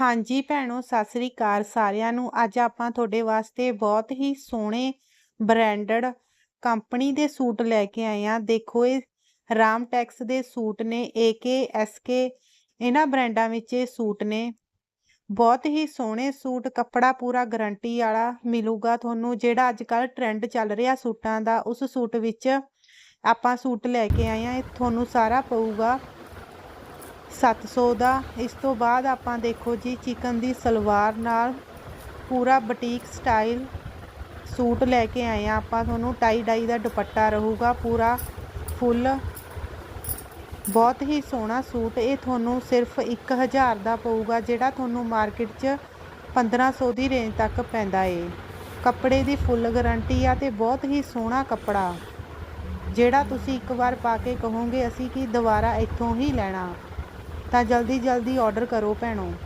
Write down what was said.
ਹਾਂਜੀ ਭੈਣੋ, ਸਤਿ ਸ੍ਰੀ ਅਕਾਲ ਸਾਰਿਆਂ ਨੂੰ। ਅੱਜ ਆਪਾਂ ਤੁਹਾਡੇ ਵਾਸਤੇ ਬਹੁਤ ਹੀ ਸੋਹਣੇ ਬ੍ਰਾਂਡਡ ਕੰਪਨੀ ਦੇ ਸੂਟ ਲੈ ਕੇ ਆਏ ਆ ਦੇਖੋ ਇਹ ਰਾਮ ਟੈਕਸ ਦੇ ਸੂਟ ਨੇ ਏਕੇ ਐਸਕੇ ਇਹਨਾਂ ਬ੍ਰਾਂਡਾਂ ਵਿੱਚ ਇਹ ਸੂਟ ਨੇ। ਬਹੁਤ ਹੀ ਸੋਹਣੇ ਸੂਟ, ਕੱਪੜਾ ਪੂਰਾ ਗਾਰੰਟੀ ਵਾਲਾ ਮਿਲੂਗਾ ਤੁਹਾਨੂੰ। ਜਿਹੜਾ ਅੱਜ ਕੱਲ ਟ੍ਰੈਂਡ ਚੱਲ ਰਿਹਾ ਸੂਟਾਂ ਦਾ, ਉਸ ਸੂਟ ਵਿੱਚ ਆਪਾਂ ਸੂਟ ਲੈ ਕੇ ਆਏ ਆ ਇਹ ਤੁਹਾਨੂੰ ਸਾਰਾ ਪਊਗਾ। 700 ਦਾ। ਇਸ ਤੋਂ ਬਾਅਦ ਆਪਾਂ ਦੇਖੋ ਜੀ, ਚਿਕਨ ਦੀ ਸਲਵਾਰ ਨਾਲ ਪੂਰਾ ਬਟੀਕ ਸਟਾਈਲ ਸੂਟ ਲੈ ਕੇ ਆਏ ਆ ਆਪਾਂ। ਤੁਹਾਨੂੰ ਟਾਈ ਡਾਈ ਦਾ ਦੁਪੱਟਾ ਰਹੂਗਾ, ਪੂਰਾ ਫੁੱਲ। ਬਹੁਤ ਹੀ ਸੋਹਣਾ ਸੂਟ। ਇਹ ਤੁਹਾਨੂੰ ਸਿਰਫ 1000 ਦਾ ਪਊਗਾ, ਜਿਹੜਾ ਤੁਹਾਨੂੰ ਮਾਰਕੀਟ 'ਚ 1500 ਦੀ ਰੇਂਜ ਤੱਕ ਪੈਂਦਾ ਏ। ਕੱਪੜੇ ਦੀ ਫੁੱਲ ਗਾਰੰਟੀ ਆ ਤੇ ਬਹੁਤ ਹੀ ਸੋਹਣਾ ਕੱਪੜਾ। ਜਿਹੜਾ ਤੁਸੀਂ ਇੱਕ ਵਾਰ ਪਾ ਕੇ ਕਹੋਗੇ, ਅਸੀਂ ਕਿ ਦੁਬਾਰਾ ਇੱਥੋਂ ਹੀ ਲੈਣਾ। ਤਾਂ ਜਲਦੀ ਜਲਦੀ ਆਰਡਰ ਕਰੋ ਭੈਣੋ।